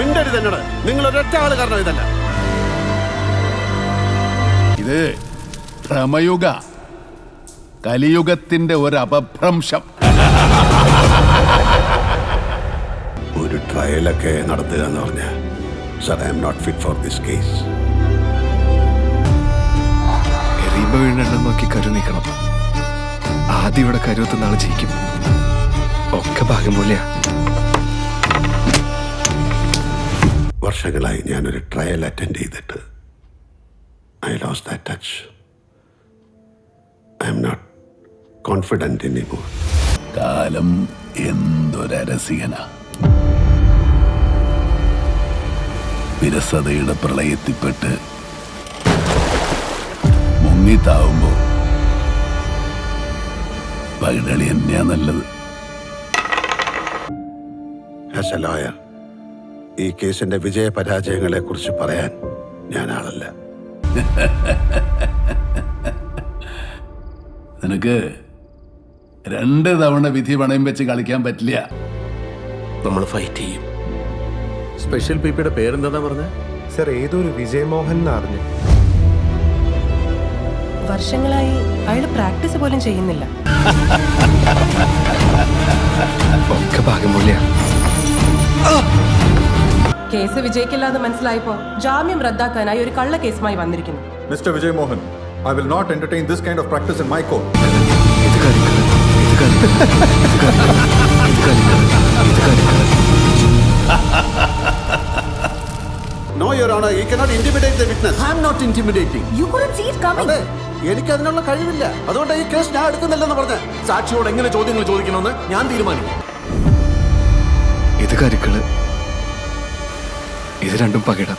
മിണ്ടരുത് എന്നോട്. നിങ്ങൾ ഒരൊറ്റ ആൾ കാരണം ഇതല്ല. ഇത് ഭ്രമയുഗ കലിയുഗത്തിന്റെ ഒരു അപഭ്രംശം. ഒരു ട്രയലൊക്കെ നടത്തുക എന്ന് പറഞ്ഞ sir I am not fit for this case എറിയുമ്പോ വീണെണ്ണം നോക്കി കരു നീക്കണം. ആദ്യം ഇവിടെ കരുവത്തുന്ന ആൾ ജയിക്കും. ഒക്കെ ഭാഗം പോലെയാ. വർഷങ്ങളായി ഞാനൊരു ട്രയൽ അറ്റൻഡ് ചെയ്തിട്ട്. I lose that touch I am not confident in ഇപ്പോൾ കാലം എന്തൊരരസികന. വിരസതയുടെ പ്രളയത്തിൽപ്പെട്ട് മുങ്ങിത്താവുമ്പോൾ പകിടളി തന്നെയാ നല്ലത്. ലോയർ ഈ കേസിന്റെ വിജയ പരാജയങ്ങളെ കുറിച്ച് പറയാൻ ഞാൻ ആളല്ല നിനക്ക് രണ്ട് തവണ വിധി പണയം വെച്ച് കളിക്കാൻ പറ്റില്ല. നമ്മൾ ഫൈറ്റ് ചെയ്യും. സ്പെഷ്യൽ പിപിയുടെ പേരെന്താ പറഞ്ഞ? സർ ഏതൊരു വിജയമോഹൻ എന്ന് അറിഞ്ഞു വർഷങ്ങളായി അയാൾ പ്രാക്ടീസ് പോലും ചെയ്യുന്നില്ല. ഒക്കെ ഭാഗം പോലെയാ. കേസ് വിജയിക്കില്ല എന്ന് മനസ്സിലായപ്പോ ജാമ്യം റദ്ദാക്കാനായി ഒരു കള്ള കേസുമായി വന്നിരിക്കുന്നു. Mister Vijay Mohan I will not entertain this kind of practice in my കളിക്കണം no your honour you cannot intimidate the witness I am not intimidating you couldn't see it coming എനിക്ക് അതിനുള്ള കഴിവില്ല. അതുകൊണ്ട് ഈ കേസ് ഞാൻ എടുക്കുന്നില്ലെന്ന് പറഞ്ഞ് സാക്ഷിയോട് എങ്ങനെ ചോദ്യങ്ങൾ ചോദിക്കണമെന്ന് ഞാൻ തീരുമാനിക്കും. ഇത് കരുക്കൾ രണ്ടും പകിടം.